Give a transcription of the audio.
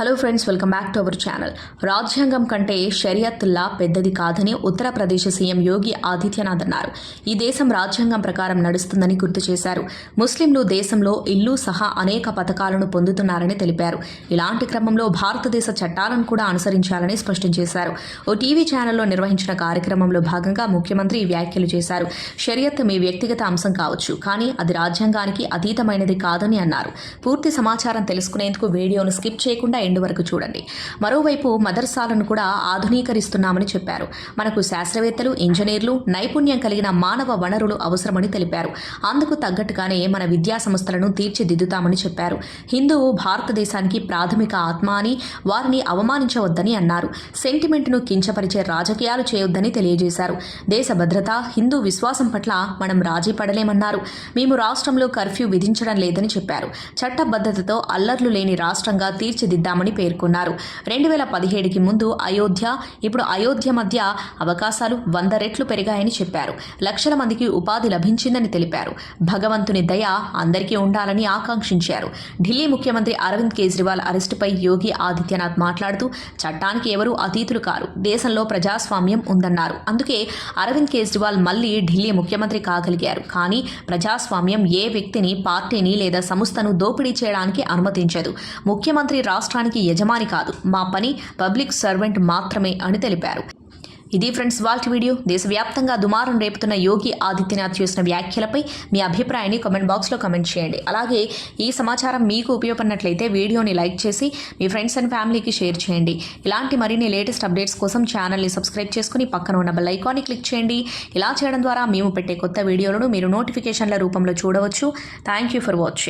Hello friends welcome back to our channel రాజ్యాంగం కంటే షరియత్ లా పెద్దది కాదని ఉత్తరప్రదేశ్ సీఎం యోగి ఆదిత్యనాథ్ అన్నారు. ఈ దేశం రాజ్యాంగం ప్రకారం నడుస్తుందని గుర్తు చేశారు. ముస్లింలు దేశంలో ఇల్లు సహా అనేక పథకాలను పొందుతున్నారని తెలిపారు. ఇలాంటి క్రమంలో భారతదేశ చట్టాలను కూడా అనుసరించాలని స్పష్టం చేశారు. ఓ టీవీ ఛానల్లో నిర్వహించిన కార్యక్రమంలో భాగంగా ముఖ్యమంత్రి ఈ వ్యాఖ్యలు చేశారు. షరియత్ మీ వ్యక్తిగత అంశం కావచ్చు కానీ అది రాజ్యాంగానికి అతీతమైనది కాదని అన్నారు. పూర్తి సమాచారం తెలుసుకునేందుకు వీడియోను స్కిప్ చేయకుండా ఎండ్ వరకు చూడండి. మరోవైపు మదర్సాలను కూడా ఆధునీకరిస్తున్నామని చెప్పారు. మనకు శాస్త్రవేత్తలు ఇంజనీర్లు నైపుణ్యం కలిగిన మానవ వనరులు అవసరమని తెలిపారు. అందుకు తగ్గట్టుగానే మన విద్యా సంస్థలను తీర్చిదిద్దుతామని చెప్పారు. హిందువు భారతదేశానికి ప్రాథమిక ఆత్మ అని వారిని అవమానించవద్దని అన్నారు. సెంటిమెంట్ను కించపరిచే రాజకీయాలు చేయొద్దని తెలియజేశారు. దేశ భద్రత హిందూ విశ్వాసం పట్ల మనం రాజీ పడలేమన్నారు. మేము రాష్ట్రంలో కర్ఫ్యూ విధించడం లేదని చెప్పారు. చట్టబద్ధతతో అల్లర్లు లేని రాష్ట్రంగా చేద్దామని పేర్కొన్నారు. రెండు వేల పదిహేడుకి ముందు అయోధ్య ఇప్పుడు అయోధ్య మధ్య అవకాశాలు వంద రెట్లు పెరిగాయని చెప్పారు. లక్షల మందికి ఉపాధి లభించిందని తెలిపారు. భగవంతుని దయ అందరికీ ఉండాలని ఆకాంక్షించారు. ఢిల్లీ ముఖ్యమంత్రి అరవింద్ కేజ్రీవాల్ అరెస్టుపై యోగి ఆదిత్యనాథ్ మాట్లాడుతూ చట్టానికి ఎవరూ అతీతులు కారు. దేశంలో ప్రజాస్వామ్యం ఉందన్నారు. అందుకే అరవింద్ కేజ్రీవాల్ మళ్ళీ ఢిల్లీ ముఖ్యమంత్రి కాగలిగారు. కానీ ప్రజాస్వామ్యం ఏ వ్యక్తిని పార్టీని లేదా సంస్థను దోపిడీ చేయడానికి అనుమతించదు. ముఖ్యమంత్రి రాష్ట్ర రాష్ట్రానికి యజమాని కాదు. మా పని పబ్లిక్ సర్వెంట్ మాత్రమే అని తెలిపారు. ఇది ఫ్రెండ్స్ వాల్ట్ వీడియో. దేశవ్యాప్తంగా దుమారం రేపుతున్న యోగి ఆదిత్యనాథ్ చేసిన వ్యాఖ్యలపై మీ అభిప్రాయాన్ని కామెంట్ బాక్స్లో కమెంట్ చేయండి. అలాగే ఈ సమాచారం మీకు ఉపయోగపడినట్లయితే వీడియోని లైక్ చేసి మీ ఫ్రెండ్స్ అండ్ ఫ్యామిలీకి షేర్ చేయండి. ఇలాంటి మరిన్ని లేటెస్ట్ అప్డేట్స్ కోసం ఛానల్ని సబ్స్క్రైబ్ చేసుకుని పక్కన ఉన్న బెల్ ఐకాన్ని క్లిక్ చేయండి. ఇలా చేయడం ద్వారా మేము పెట్టే కొత్త వీడియోలను మీరు నోటిఫికేషన్ల రూపంలో చూడవచ్చు. Thank you for watching.